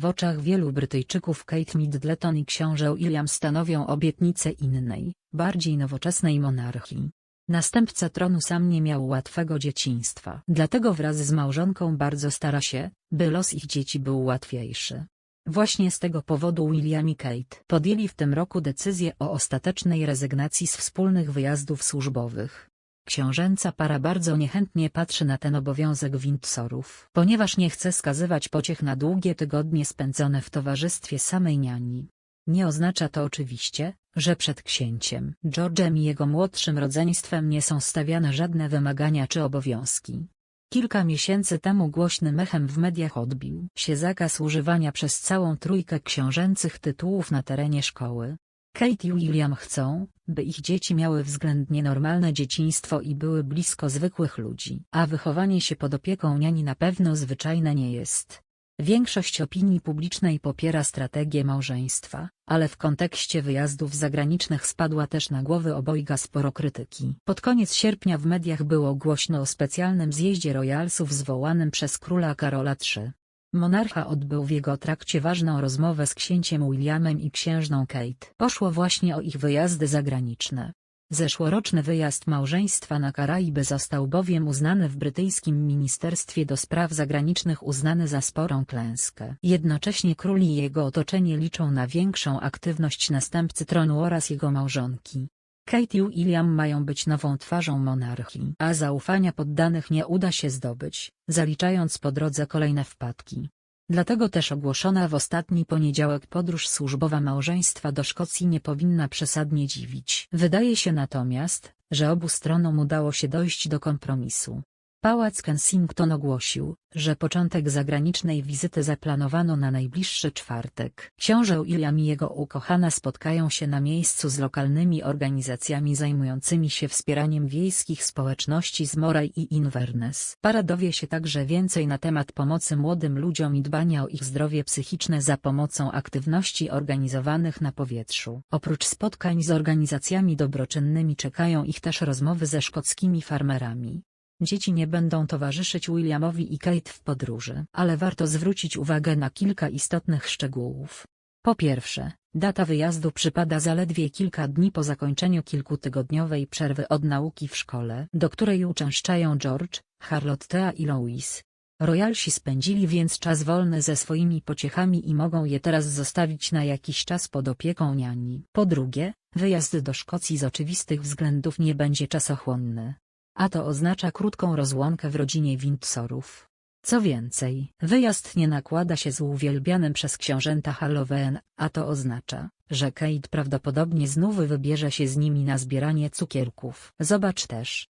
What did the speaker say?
W oczach wielu Brytyjczyków Kate Middleton i książę William stanowią obietnicę innej, bardziej nowoczesnej monarchii. Następca tronu sam nie miał łatwego dzieciństwa. Dlatego wraz z małżonką bardzo stara się, by los ich dzieci był łatwiejszy. Właśnie z tego powodu William i Kate podjęli w tym roku decyzję o ostatecznej rezygnacji z wspólnych wyjazdów służbowych. Książęca para bardzo niechętnie patrzy na ten obowiązek Windsorów, ponieważ nie chce skazywać pociech na długie tygodnie spędzone w towarzystwie samej niani. Nie oznacza to oczywiście, że przed księciem George'em i jego młodszym rodzeństwem nie są stawiane żadne wymagania czy obowiązki. Kilka miesięcy temu głośnym echem w mediach odbił się zakaz używania przez całą trójkę książęcych tytułów na terenie szkoły. Kate i William chcą, by ich dzieci miały względnie normalne dzieciństwo i były blisko zwykłych ludzi, a wychowanie się pod opieką niani na pewno zwyczajne nie jest. Większość opinii publicznej popiera strategię małżeństwa, ale w kontekście wyjazdów zagranicznych spadła też na głowy obojga sporo krytyki. Pod koniec sierpnia w mediach było głośno o specjalnym zjeździe royalsów zwołanym przez króla Karola III. Monarcha odbył w jego trakcie ważną rozmowę z księciem Williamem i księżną Kate. Poszło właśnie o ich wyjazdy zagraniczne. Zeszłoroczny wyjazd małżeństwa na Karaiby został bowiem uznany w brytyjskim Ministerstwie do Spraw Zagranicznych uznany za sporą klęskę. Jednocześnie król i jego otoczenie liczą na większą aktywność następcy tronu oraz jego małżonki. Kate i William mają być nową twarzą monarchii, a zaufania poddanych nie uda się zdobyć, zaliczając po drodze kolejne wpadki. Dlatego też ogłoszona w ostatni poniedziałek podróż służbowa małżeństwa do Szkocji nie powinna przesadnie dziwić. Wydaje się natomiast, że obu stronom udało się dojść do kompromisu. Pałac Kensington ogłosił, że początek zagranicznej wizyty zaplanowano na najbliższy czwartek. Książę William i jego ukochana spotkają się na miejscu z lokalnymi organizacjami zajmującymi się wspieraniem wiejskich społeczności z Moray i Inverness. Para dowie się także więcej na temat pomocy młodym ludziom i dbania o ich zdrowie psychiczne za pomocą aktywności organizowanych na powietrzu. Oprócz spotkań z organizacjami dobroczynnymi czekają ich też rozmowy ze szkockimi farmerami. Dzieci nie będą towarzyszyć Williamowi i Kate w podróży, ale warto zwrócić uwagę na kilka istotnych szczegółów. Po pierwsze, data wyjazdu przypada zaledwie kilka dni po zakończeniu kilkutygodniowej przerwy od nauki w szkole, do której uczęszczają George, Charlotte i Louis. Royalsi spędzili więc czas wolny ze swoimi pociechami i mogą je teraz zostawić na jakiś czas pod opieką niani. Po drugie, wyjazd do Szkocji z oczywistych względów nie będzie czasochłonny a to oznacza krótką rozłąkę w rodzinie Windsorów. Co więcej, wyjazd nie nakłada się z uwielbianym przez książęta Halloween, a to oznacza, że Kate prawdopodobnie znów wybierze się z nimi na zbieranie cukierków. Zobacz też,